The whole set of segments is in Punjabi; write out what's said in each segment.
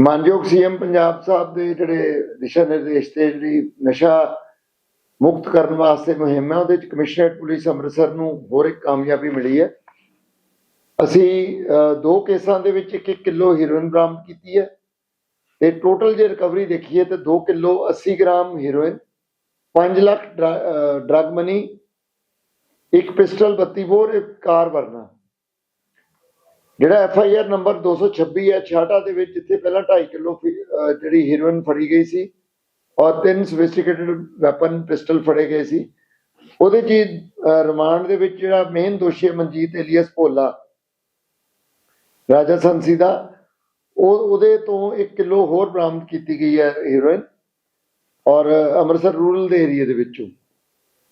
ਮਾਨਯੋਗ ਸੀਐਮ ਪੰਜਾਬ ਸਾਹਿਬ ਦੇ ਜਿਹੜੇ ਦਿਸ਼ਾ ਨਿਰਦੇਸ਼ ਤੇ ਜਿਹੜੀ ਨਸ਼ਾ ਮੁਕਤ ਕਰਨ ਵਾਸਤੇ ਮੁਹਿੰਮ ਹੈ, ਉਹਦੇ ਚ ਕਮਿਸ਼ਨਰੇਟ ਪੁਲਿਸ ਅੰਮ੍ਰਿਤਸਰ ਨੂੰ ਹੋਰ ਇੱਕ ਕਾਮਯਾਬੀ ਮਿਲੀ ਹੈ। ਅਸੀਂ ਦੋ ਕੇਸਾਂ ਦੇ ਵਿੱਚ 1 ਕਿਲੋ ਹੀਰੋਇਨ ਬਰਾਮਦ ਕੀਤੀ ਹੈ ਤੇ ਟੋਟਲ ਜੇ ਰਿਕਵਰੀ ਦੇਖੀਏ ਤੇ 2 kilo 80 gram heroin 5 lakh drug money, ਇੱਕ ਪਿਸਟਲ 32 ਬੋਰ, ਇੱਕ ਕਾਰ ਵਰਨਾ। ਜਿਹੜਾ ਐਫ ਆਈ ਆਰ ਨੰਬਰ 226 ਹੈ ਛਾਟਾ ਦੇ ਵਿੱਚ ਜਿੱਥੇ ਪਹਿਲਾਂ 2.5 ਕਿਲੋ ਜਿਹੜੀ ਹੀਰੋਇਨ ਫੜੀ ਗਈ ਸੀ ਔਰ ਤਿੰਨ ਸੋਫਿਸਟੀਕੇਟਡ ਵੈਪਨ ਪਿਸਟਲ ਫੜੇ ਗਏ ਸੀ। ਉਹਦੇ ਚ ਰਿਮਾਂਡ ਦੇ ਵਿੱਚ ਜਿਹੜਾ ਮੇਨ ਦੋਸ਼ੀ ਹੈ ਮਨਜੀਤ ਏਲੀਅਸ ਭੋਲਾ, ਰਾਜਾ ਸੰਸੀ ਦਾ, ਉਹ, ਉਹਦੇ ਤੋਂ 1 ਕਿਲੋ ਹੋਰ ਬਰਾਮਦ ਕੀਤੀ ਗਈ ਹੈ ਹੀਰੋਇਨ ਔਰ ਅੰਮ੍ਰਿਤਸਰ ਰੂਰਲ ਦੇ ਏਰੀਆ ਦੇ ਵਿੱਚੋਂ।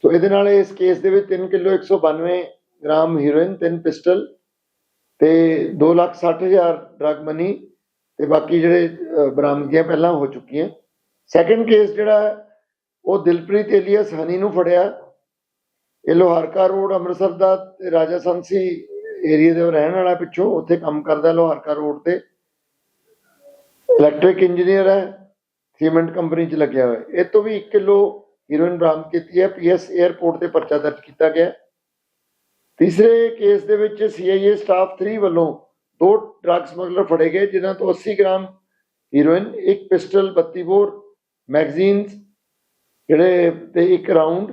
ਸੋ ਇਹਦੇ ਨਾਲ ਇਸ ਕੇਸ ਦੇ ਵਿੱਚ 3 ਕਿਲੋ 192 ਗ੍ਰਾਮ ਹੀਰੋਇਨ ਤਿੰਨ ਪਿਸਟਲ ਤੇ 260000 ਡਰਗ ਮਨੀ ਤੇ ਬਾਕੀ ਜਿਹੜੇ ਅ, ਬਰਾਮਦਗੀਆਂ ਪਹਿਲਾਂ ਹੋ ਚੁੱਕੀਆਂ। ਸੈਕੰਡ ਕੇਸ ਜਿਹੜਾ ਉਹ ਦਿਲਪ੍ਰੀਤ ਏਲੀਆ ਹਨੀ ਨੂੰ ਫੜਿਆ। ਇਹ ਲੋਹਾਰਕਾ ਰੋਡ ਅੰਮ੍ਰਿਤਸਰ ਦਾ ਰਾਜਾ ਸੰਸੀ ਏਰੀਆ ਦੇ ਰਹਿਣ ਵਾਲਾ ਪਿੱਛੋਂ ਉੱਥੇ ਕੰਮ ਕਰਦਾ ਲੋਹਾਰਕਾ ਰੋਡ ਤੇ। ਇਲੈਕਟ੍ਰਿਕ ਇੰਜੀਨੀਅਰ ਹੈ ਸੀਮੈਂਟ ਕੰਪਨੀ 'ਚ ਲੱਗਿਆ ਹੋਇਆ। ਇਹ ਤੋਂ ਵੀ 1 ਕਿਲੋ ਹੀਰੋਇਨ ਬਰਾਮਦ ਕੀਤੀ ਹੈ। ਪੀਐਸ 에ਅਰਪੋਰਟ ਤੇ ਪਰਚਾ ਦਰਜ ਕੀਤਾ ਗਿਆ। ਤੀਸਰੇ ਕੇਸ ਦੇ ਵਿੱਚ ਸੀਆਈਏ ਸਟਾਫ 3 ਵੱਲੋਂ ਦੋ ਡਰੱਗ ਸਮਗਲਰ ਫੜੇ ਗਏ, ਜਿਨ੍ਹਾਂ ਤੋਂ 80 ਗ੍ਰਾਮ ਹੀਰੋਇਨ ਇੱਕ ਪਿਸਟਲ 32 ਬੋਰ ਮੈਗਜ਼ੀਨਸ ਜਿਹੜੇ ਤੇ ਇੱਕ ਰਾਉਂਡ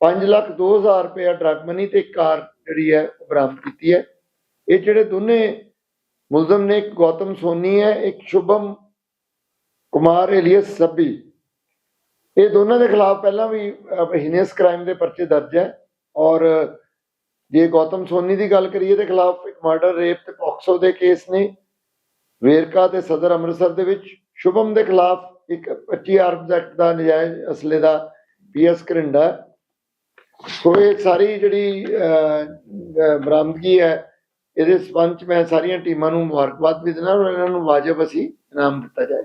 5 ਲੱਖ 2000 ਰੁਪਏ ਡਰੱਗ ਮਨੀ ਤੇ ਕਾਰ ਜਿਹੜੀ ਹੈ ਬਰਾਮਦ ਕੀਤੀ ਹੈ। ਇਹ ਜਿਹੜੇ ਦੋਨੇ ਮੁਲਜ਼ਮ ਨੇ, ਇੱਕ ਗੌਤਮ ਸੋਨੀ ਹੈ, ਇੱਕ ਸ਼ੁਭਮ ਕੁਮਾਰ ਏਲੀਅਸ ਸੱਬੀ ਇਹ ਦੋਨਾਂ ਦੇ ਖਿਲਾਫ ਪਹਿਲਾਂ ਵੀ ਹੀਨੀਅਸ ਕ੍ਰਾਈਮ ਦੇ ਪਰਚੇ ਦਰਜ ਹੈ ਔਰ ਜੇ ਗੌਤਮ ਸੋਨੀ ਦੀ ਗੱਲ ਕਰੀਏ ਤੇ ਖਿਲਾਫ ਮਰਡਰ ਰੇਪ ਤੇ ਪੌਕਸੋ ਦੇ ਕੇਸ ਨੇ, ਵੇਰਕਾ ਤੇ ਸਦਰ ਅੰਮ੍ਰਿਤਸਰ ਦੇ ਵਿੱਚ, ਸ਼ੁਭਮ ਦੇ ਖਿਲਾਫ ਇੱਕ 25 ਆਰਮਜ਼ ਐਕਟ ਦਾ ਨਜਾਇਜ਼ ਅਸਲੇ ਦਾ ਪੀਐਸ ਕਰਿੰਡਾ ਸੋ ਇਹ ਸਾਰੀ ਜਿਹੜੀ ਬਰਾਮਦਗੀ ਹੈ, ਇਹਦੇ ਸਬੰਧ ਚ ਮੈਂ ਸਾਰੀਆਂ ਟੀਮਾਂ ਨੂੰ ਮੁਬਾਰਕਬਾਦ ਵੀ ਦਿੰਦਾ ਔਰ ਇਹਨਾਂ ਨੂੰ ਵਾਜਬ ਅਸੀਂ ਇਨਾਮ ਦਿੱਤਾ ਜਾਏ।